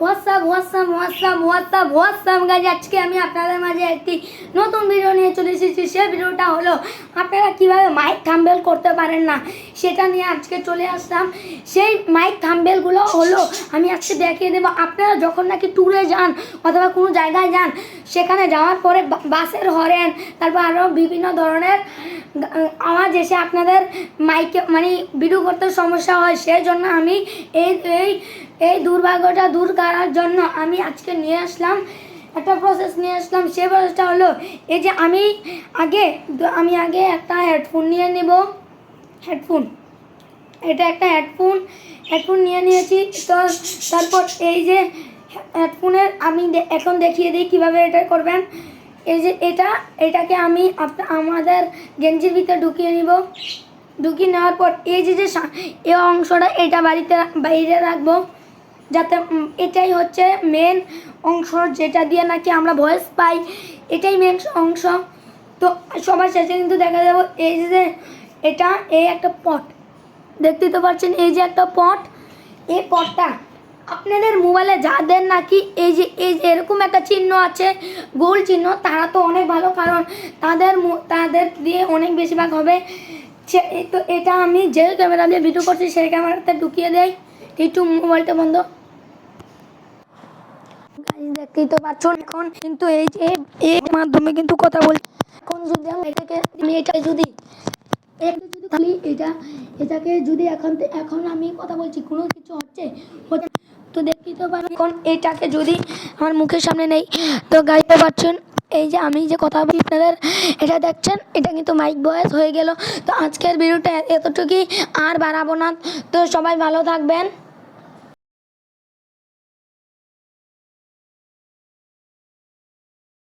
WhatsApp WhatsApp WhatsApp WhatsApp WhatsApp আজকে আমি আপনাদের মাঝে একটি নতুন ভিডিও নিয়ে চলে এসেছি। সে ভিডিওটা হলো, আপনারা কীভাবে মাইক থাম্বেল করতে পারেন না, সেটা নিয়ে আজকে চলে আসলাম। সেই মাইক থাম্বেলগুলো হলো, আমি আজকে দেখিয়ে দেবো। আপনারা যখন নাকি ট্যুরে যান, অথবা কোনো জায়গায় যান, সেখানে যাওয়ার পরে বাসের হরেন, তারপর আরও বিভিন্ন ধরনের আওয়াজ এসে আপনাদের মাইকে মানে ভিডিও করতে সমস্যা হয়, সেই জন্য আমি এই এই এই দুর্ভাগ্যটা দূর করার জন্য আমি আজকে নিয়ে আসলাম, একটা প্রসেস নিয়ে আসলাম। সে প্রসেসটা হলো, এই যে আমি আগে আমি আগে একটা হেডফোন নিয়ে নেব। হেডফোন এটা একটা হেডফোন হেডফোন নিয়ে নিয়েছি। তো তারপর এই যে হেডফোনের আমি এখন দেখিয়ে দিই কীভাবে এটা করবেন। এই যে এটা, এটাকে আমি আমাদের গেঞ্জির ভিতরে ঢুকিয়ে নিব। ঢুকিয়ে নেওয়ার পর এই যে যে অংশটা এটা বাড়িতে, বাইরে রাখব। যাতে এটাই হচ্ছে মেন অংশ যেটা দিয়ে নাকি আমরা ভয়েস পাই। এটাই মেন অংশ। তো সবার শেষে কিন্তু দেখা যাব, এই যে এটা, এই একটা পট দেখতেই তো পাচ্ছেন, এই যে একটা পট এই পটটা আপনাদের মোবাইলে যাদের নাকি, এই যে এই যে এরকম একটা চিহ্ন আছে, গোল চিহ্ন, তারা তো অনেক ভালো, কারণ তাদের তাদের দিয়ে অনেক বেশিরভাগ হবে। তো এটা আমি যে ক্যামেরা দিয়ে ভিডিও করছি, সেই ক্যামেরাতে ঢুকিয়ে দেয় একটু মোবাইলটা বন্ধ। দেখতেই তো পাচ্ছেন এখন, কিন্তু এই যে এর মাধ্যমে কিন্তু কথা বলছি এখন যদি এটাকে যদি খালি এটা এটাকে যদি এখন এখন আমি কথা বলছি, কোনো কিছু হচ্ছে? তো দেখতেই তো এখন এটাকে যদি আমার মুখের সামনে নেই, তো গাইতে পারছেন? এই যে আমি যে কথা বলি আপনাদের, এটা দেখছেন? এটা কিন্তু মাইক ভয়েস হয়ে গেল। তো আজকের ভিডিওটা এতটুকুই, আর বাড়াবো না। তো সবাই ভালো থাকবেন।